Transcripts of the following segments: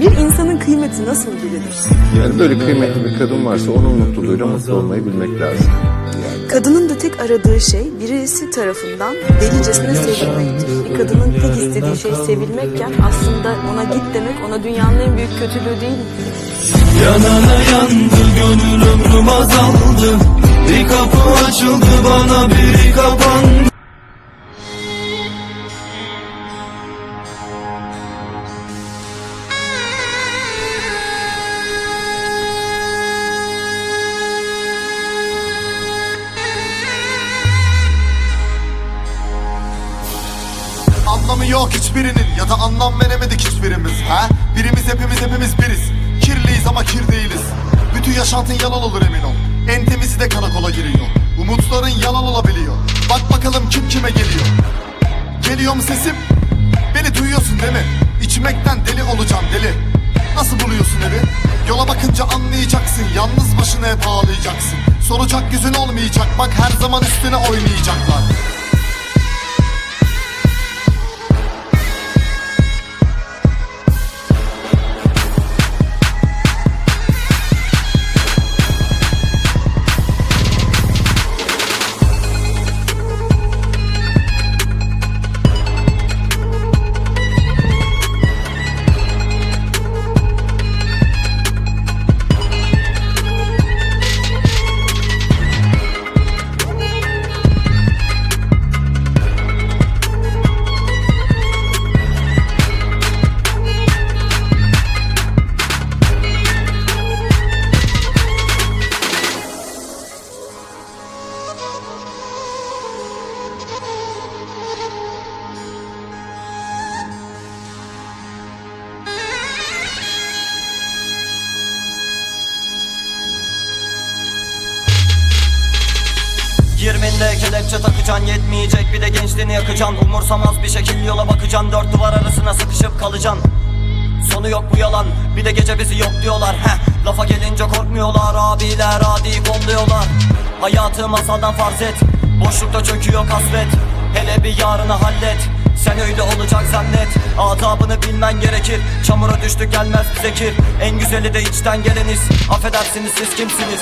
Bir insanın kıymeti nasıl bilinir? Yani böyle kıymetli bir kadın varsa onun mutluluğuyla mutlu olmayı bilmek lazım. Kadının da tek aradığı şey birisi tarafından delicesine sevilmektir. Bir kadının tek istediği şey sevilmekken aslında ona git demek ona dünyanın en büyük kötülüğü değil mi? Yanana yandı gönül ömrüm azaldı Bir kapı açıldı bana biri kapandı yok hiçbirinin ya da anlam veremedik hiçbirimiz ha? Birimiz hepimiz hepimiz biriz. Kirliyiz ama kir değiliz. Bütün yaşantın yalan olur emin ol. En temizi de karakola giriyor. Umutların yalan olabiliyor. Bak bakalım kim kime geliyor. Geliyor mu sesim? Beni duyuyorsun değil mi? İçmekten deli olacağım deli. Nasıl buluyorsun evi? Yola bakınca anlayacaksın. Yalnız başına hep ağlayacaksın. Soracak yüzün olmayacak. Bak her zaman üstüne oynayacaklar bir de gençliğini yakacaksın. Umursamaz bir şekil yola bakacaksın. Dört duvar arasına sıkışıp kalacaksın. Sonu yok bu yalan. Bir de gece bizi yok diyorlar. Heh. Lafa gelince korkmuyorlar. Abiler adi kolluyorlar. Hayatı masaldan farz et. Boşlukta çöküyor kasvet Hele bir yarını hallet. Sen öyle olacak zannet. Adabını bilmen gerekir. Çamura düştü gelmez bize kir En güzeli de içten geleniz. Affedersiniz siz kimsiniz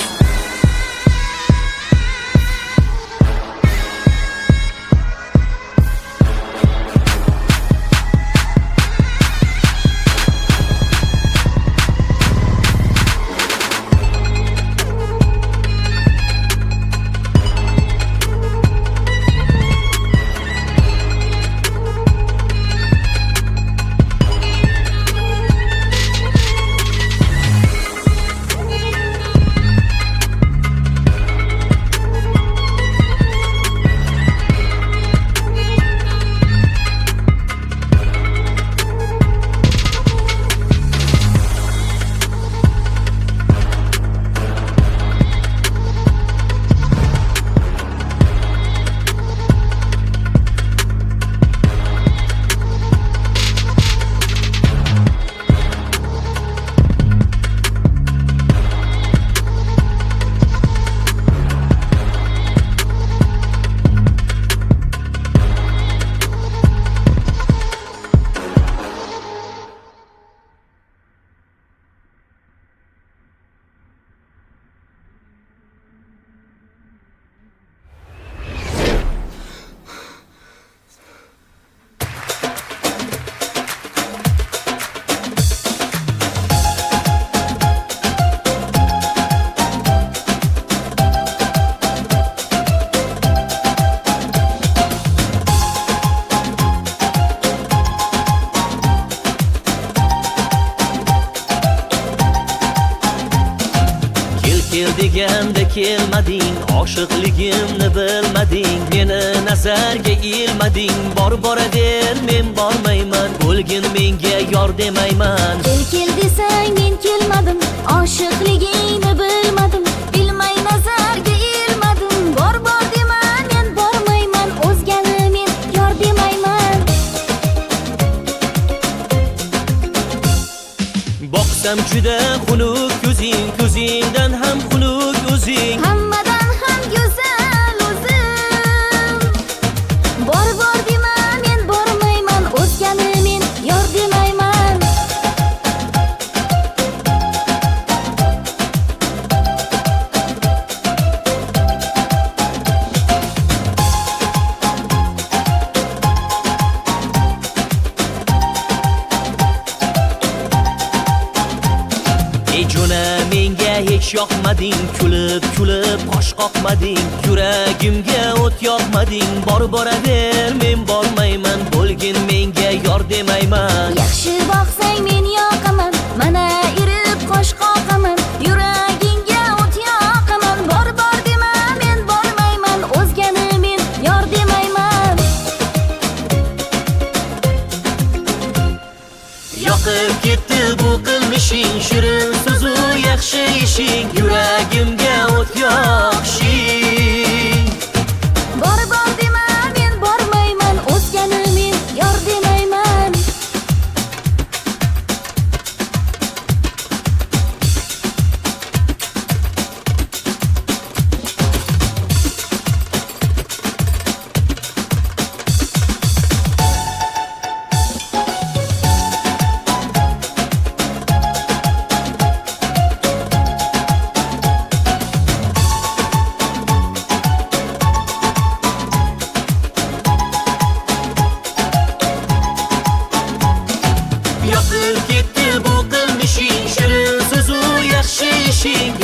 deganda kelmading oshiqligimni bilmading. Meni nazarga ilmading bor boraver men bormayman. O'lgin menga yor demayman. Kel kel desang men kelmadim Oshiqligingni bilmadim. Boqsam juda xunuk ko'zing ko'zingdan ham xunuk o'zing Hammadan ham hech yoqmading Kulib kulib qosh qoqmading. Yuragimga o't yoqmading Bor boraver men bormayman. Bo'lgin menga yor demayman. Yaxshi boqsang men yoqaman. Mana irib qosh qoqaman. watching you. she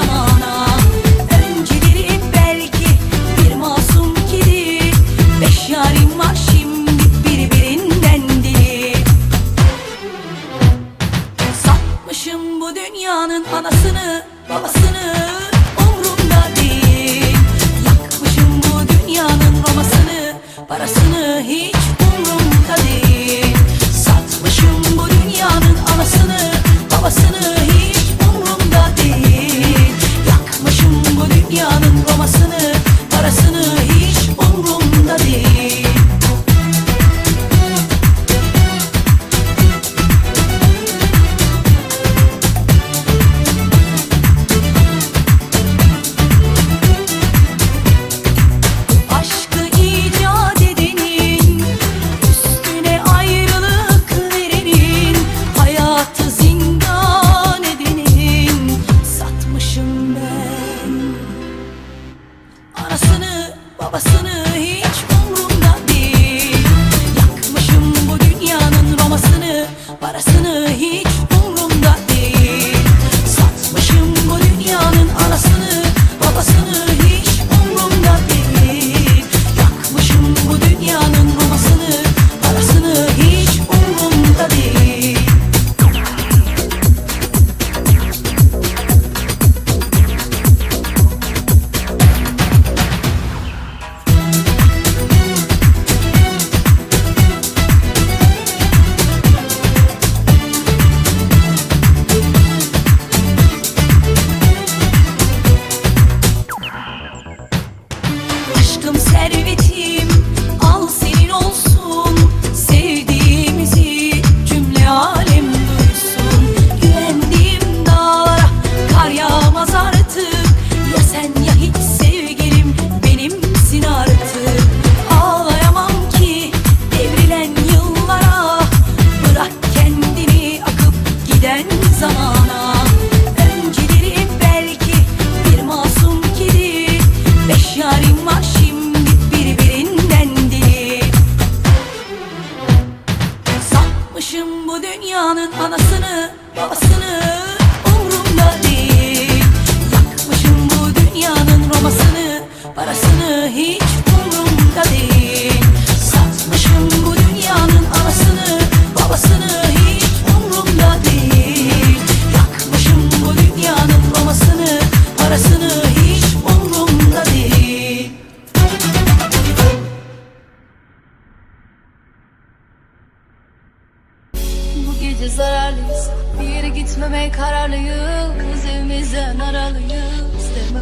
zamana. Belki bir masum kedi. Beş şimdi birbirinden deli. Satmışım bu dünyanın anasını babasını umrumda değil. Yakmışım bu dünyanın romasını parasını hiç umrumda değil. Satmışım bu dünyanın anasını babasını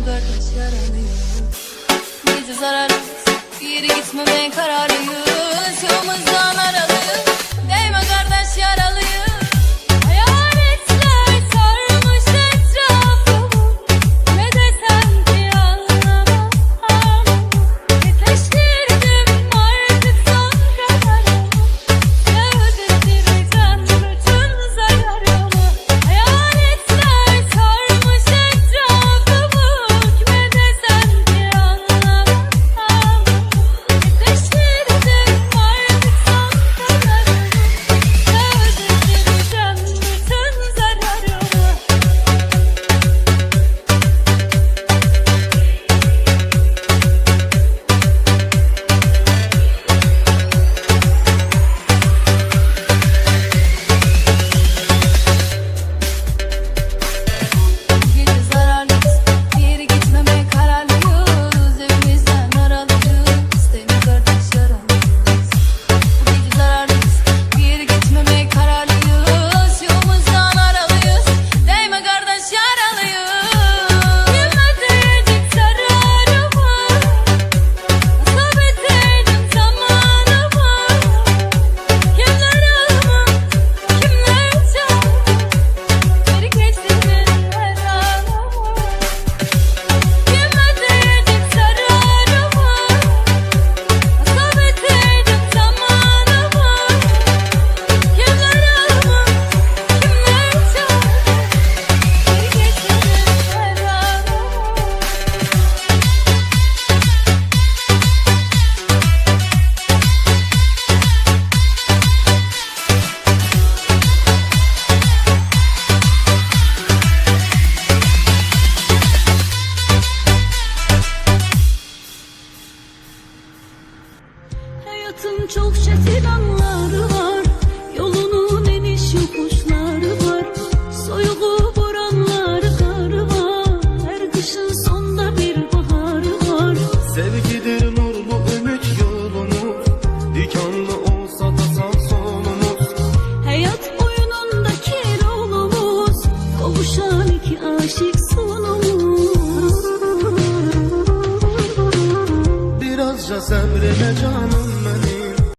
kardeş yaralıyız Bizi zararlıyız Bir yere gitmemeye kararlıyız